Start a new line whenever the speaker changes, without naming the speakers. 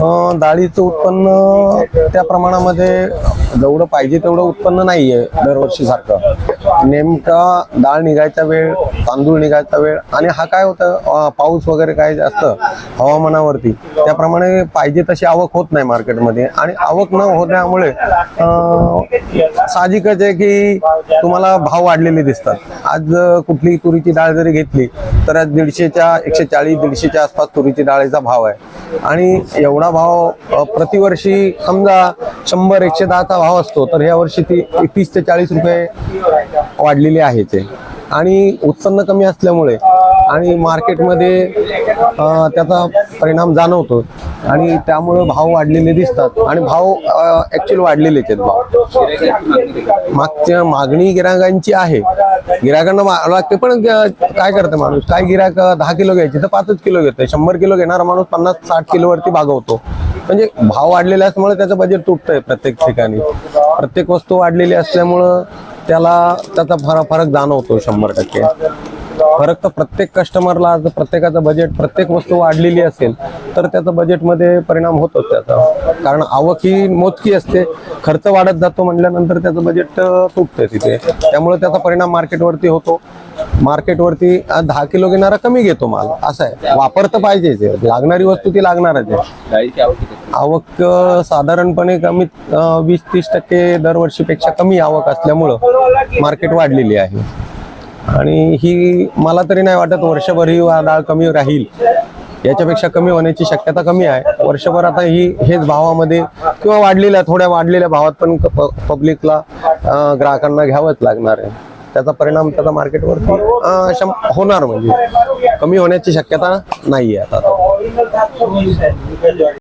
डाळीचं उत्पन्न त्या प्रमाणामध्ये जेवढं पाहिजे तेवढं उत्पन्न नाहीये दरवर्षी सारखं नेमका डाळ निघायचा वेळ तांदूळ निघायचा वेळ आणि हा काय होतं पाऊस वगैरे काय जास्त हवामानावरती त्याप्रमाणे पाहिजे तशी आवक होत नाही मार्केटमध्ये. आणि आवक न होण्यामुळे साहजिकच आहे की तुम्हाला भाव वाढलेले दिसतात. आज कुठली तुरीची डाळ जरी घेतली तर आज दीडशेच्या एकशे चाळीस दीडशेच्या आसपास तुरीची डाळीचा भाव आहे. आणि एवढा भाव प्रतिवर्षी समजा शंभर एकशे दहाचा भाव असतो तर ह्या वर्षी ती तीस ते चाळीस रुपये वाढलेली आहे ते. आणि उत्पन्न कमी असल्यामुळे आणि मार्केटमध्ये त्याचा परिणाम जाणवतो. आणि त्यामुळे भाव वाढलेले दिसतात. आणि भाव ॲक्च्युअल वाढलेले आहेत भाव. मागच्या मागणी गिरायकांची आहे. गिरायकांना लागते पण काय करते माणूस? काय गिराक दहा किलो घ्यायचे तर पाचच किलो घेते. शंभर किलो घेणारा माणूस पन्नास साठ किलोवरती भागवतो. म्हणजे भाव वाढलेला असल्यामुळे त्याचं बजेट तुटतंय प्रत्येक ठिकाणी. प्रत्येक वस्तू वाढलेली असल्यामुळं त्याला त्याचा फरक फरक जाणवतो शंभर टक्के. फरक तर प्रत्येक कस्टमरला आज प्रत्येकाचं बजेट प्रत्येक वस्तू वाढलेली असेल तर त्याचा बजेटमध्ये परिणाम होतोच त्याचा. कारण आवक ही मोजकी असते खर्च वाढत जातो म्हटल्यानंतर त्याचं बजेट तुटते तिथे. त्यामुळे त्याचा परिणाम मार्केटवरती होतो. मार्केटवरती दहा किलो घेणारा कमी घेतो माल असं आहे. वापर तर पाहिजेच आहे. लागणारी वस्तू ती लागणारच आहे.
आवक
साधारणपणे कमीत वीस तीस टक्के दरवर्षीपेक्षा कमी आवक असल्यामुळं मार्केट वाढलेली आहे. आणि ही मला तरी नाही वाटत वर्षभर ही वा- डाळ कमी राहील. याच्यापेक्षा कमी होण्याची शक्यता कमी आहे. वर्षभर आता ही हेच भावामध्ये किंवा वाढलेल्या थोड्या वाढलेल्या भावात पण पब्लिकला ग्राहकांना घ्यावंच लागणार आहे. त्याचा परिणाम त्याचा मार्केटवरती होणार म्हणजे. कमी होण्याची शक्यता नाही आहे आता.